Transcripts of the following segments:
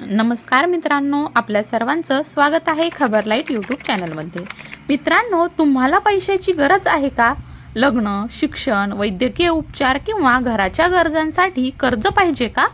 नमस्कार मित्रांनो आपल्या सर्वांचं स्वागत आहे खबर लाइट यूट्यूब चॅनलमध्ये. मित्रांनो तुम्हाला पैशाची गरज आहे का? लग्न शिक्षण वैद्यकीय उपचार किंवा घराच्या गरजांसाठी कर्ज पाहिजे का?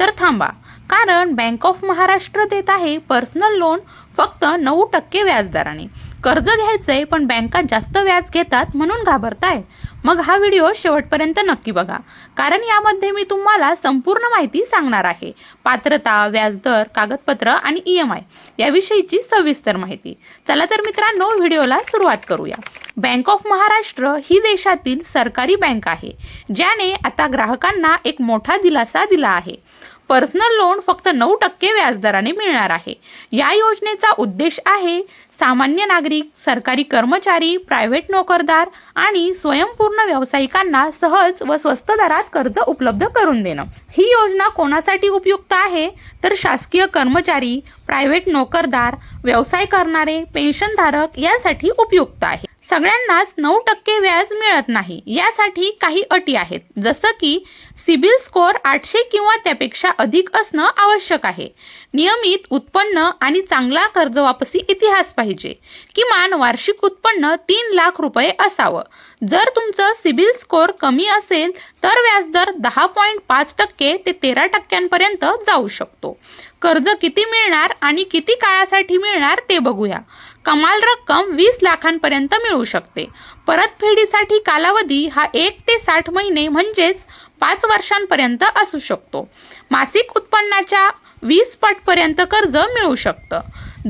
तर थांबा कारण बँक ऑफ महाराष्ट्र देत आहे पर्सनल लोन फक्त नऊ टक्के व्याजदराने. कर्ज घ्यायचंय पण बँका जास्त व्याज घेतात म्हणून घाबरताय. मग हा व्हिडिओ शेवटपर्यंत नक्की बघा. कारण यामध्ये मी तुम्हाला संपूर्ण माहिती सांगणार आहे. पात्रता व्याजदर कागदपत्र आणि ई एम आय याविषयीची सविस्तर माहिती. चला तर मित्रांनो व्हिडिओला सुरुवात करूया. बँक ऑफ महाराष्ट्र ही देशातील सरकारी बँक आहे ज्याने आता ग्राहकांना एक मोठा दिलासा दिला आहे. पर्सनल लोन फक्त नऊ टक्के व्याजदराने मिळणार आहे. या योजनेचा उद्देश आहे सामान्य नागरिक सरकारी कर्मचारी प्रायव्हेट नोकरदार आणि स्वयंपूर्ण व्यावसायिकांना सहज व स्वस्त दरात कर्ज उपलब्ध करून देणं. ही योजना कोणासाठी उपयुक्त आहे? तर शासकीय कर्मचारी प्रायव्हेट नोकरदार व्यवसाय करणारे पेन्शनधारक यासाठी उपयुक्त आहे. सगळ्यांनाच नऊ टक्के व्याज मिळत नाही. यासाठी काही अटी आहेत. जसं की सिबिल स्कोअर आठशे किंवा त्यापेक्षा अधिक असणं आवश्यक आहे. नियमित उत्पन्न आणि चांगला कर्जवापसी इतिहास पाहिजे. किमान वार्षिक उत्पन्न तीन लाख रुपये असावं. जर तुमचं सिबिल स्कोअर कमी असेल तर व्याजदर दहा पॉईंट पाच टक्के ते तेरा टक्क्यांपर्यंत जाऊ शकतो. कर्ज किती मिळणार आणि किती काळासाठी मिळणार ते बघूया. कमाल रक्कम वीस लाखांपर्यंत मिळू शकते. परतफेडीसाठी कालावधी हा एक ते साठ महिने म्हणजेच पाच वर्षांपर्यंत असू शकतो. मासिक उत्पन्नाच्या वीस पटपर्यंत कर्ज मिळू शकतं.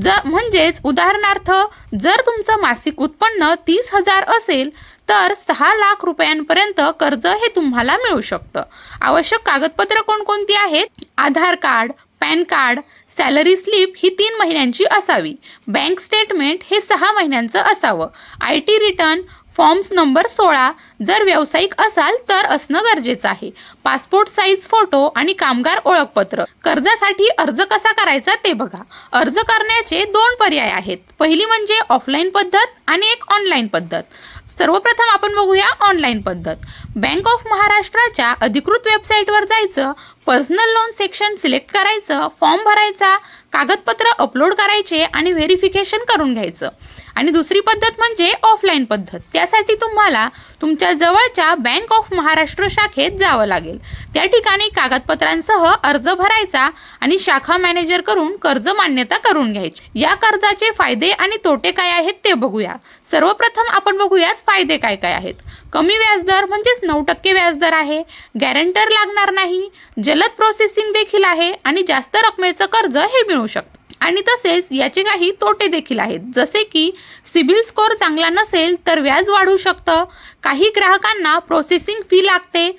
ज म्हणजेच उदाहरणार्थ जर तुमचं मासिक उत्पन्न तीस हजार असेल तर सहा लाख रुपयांपर्यंत कर्ज हे तुम्हाला मिळू शकतं. आवश्यक कागदपत्र कोणकोणती आहेत? Aadhaar card PAN card salary slip ही तीन महिन्यांची असावी. बँक स्टेटमेंट हे सहा महिन्यांचं असावं. I T return forms number सोळा जर व्यावसायिक असाल तर असणं गरजेचं आहे. पासपोर्ट साईज फोटो आणि कामगार ओळखपत्र. कर्जासाठी अर्ज कसा करायचा ते बघा. अर्ज करण्याचे दोन पर्याय आहेत. पहिली म्हणजे ऑफलाईन पद्धत आणि एक ऑनलाईन पद्धत. सर्वप्रथम आपण बघूया ऑनलाईन पद्धत. बँक ऑफ महाराष्ट्राच्या अधिकृत वेबसाईटवर जायचं पर्सनल लोन सेक्शन सिलेक्ट करायचं फॉर्म भरायचा कागदपत्र अपलोड करायचे आणि व्हेरिफिकेशन करून घ्यायचं. आणि दुसरी पद्धत म्हणजे ऑफलाईन पद्धत. त्यासाठी तुम्हाला तुमच्या जवळच्या बँक ऑफ महाराष्ट्र शाखेत जावं लागेल. त्या ठिकाणी कागदपत्रांसह अर्ज भरायचा आणि शाखा मॅनेजर करून कर्ज मान्यता करून घ्यायची. या कर्जाचे फायदे आणि तोटे काय आहेत ते बघूया. सर्वप्रथम आपण बघूयात फायदे काय काय आहेत. कमी व्याजदर म्हणजेच नऊ टक्के व्याजदर आहे. गॅरंटर लागणार नाही. जलद प्रोसेसिंग देखील आहे आणि जास्त रकमेचं कर्ज हे मिळू शकतं. आणि तसेच याचे काही तोटे देखील आहेत. जसे की सिबिल स्कोअर चांगला नसेल तर व्याज वाढू शकतं. काही ग्राहकांना प्रोसेसिंग फी लागते.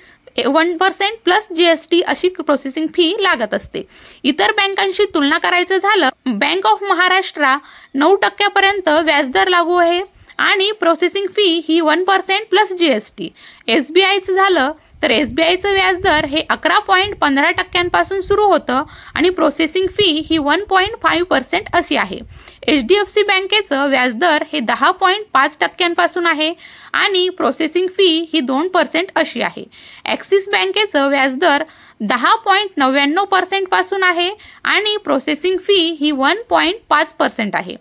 One percent plus G S T अशी प्रोसेसिंग फी लागत असते. इतर बँकांशी तुलना करायचं झालं बँक ऑफ महाराष्ट्र नऊ टक्क्यापर्यंत व्याजदर लागू आहे आणि प्रोसेसिंग फी ही one percent plus G S T S B आयचं झालं तर एस बी आयचं व्याजदर हे अकरा पॉईंट पंधरा टक्क्यांपासून सुरू होतं आणि प्रोसेसिंग फी ही वन पॉईंट फाईव्ह पर्सेंट अशी आहे. एच डी एफ सी बँकेचं व्याजदर हे दहा पॉईंट पाच टक्क्यांपासून आहे आणि प्रोसेसिंग फी ही दोन पर्सेंट अशी आहे. ॲक्सिस बँकेचं व्याजदर दहा पॉईंट नव्याण्णव पर्सेंटपासून आहे आणि प्रोसेसिंग फी ही वन पॉईंट पाच पर्सेंट आहे.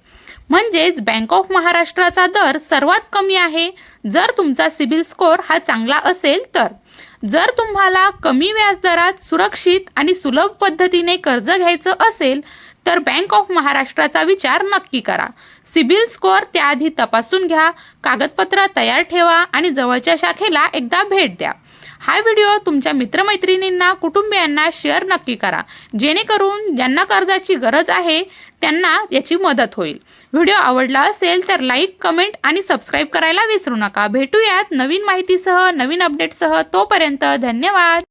म्हणजेच बँक ऑफ महाराष्ट्राचा दर सर्वात कमी आहे. जर तुमचा सिबिल स्कोअर हा चांगला असेल तर. जर तुम्हाला कमी व्याजदरात सुरक्षित आणि सुलभ पद्धतीने कर्ज घ्यायचं असेल तर बँक ऑफ महाराष्ट्राचा विचार नक्की करा. सिबिल स्कोअर त्याआधी तपासून घ्या कागदपत्र तयार ठेवा आणि जवळच्या शाखेला एकदा भेट द्या. हा व्हिडिओ तुमच्या मित्रमैत्रिणींना कुटुंबियांना शेअर नक्की करा. जेणेकरून ज्यांना कर्जाची गरज आहे त्यांना याची मदत होईल. व्हिडिओ आवडला असेल तर लाईक कमेंट आणि सबस्क्राईब करायला विसरू नका. भेटूयात नवीन माहितीसह नवीन अपडेटसह. तोपर्यंत धन्यवाद.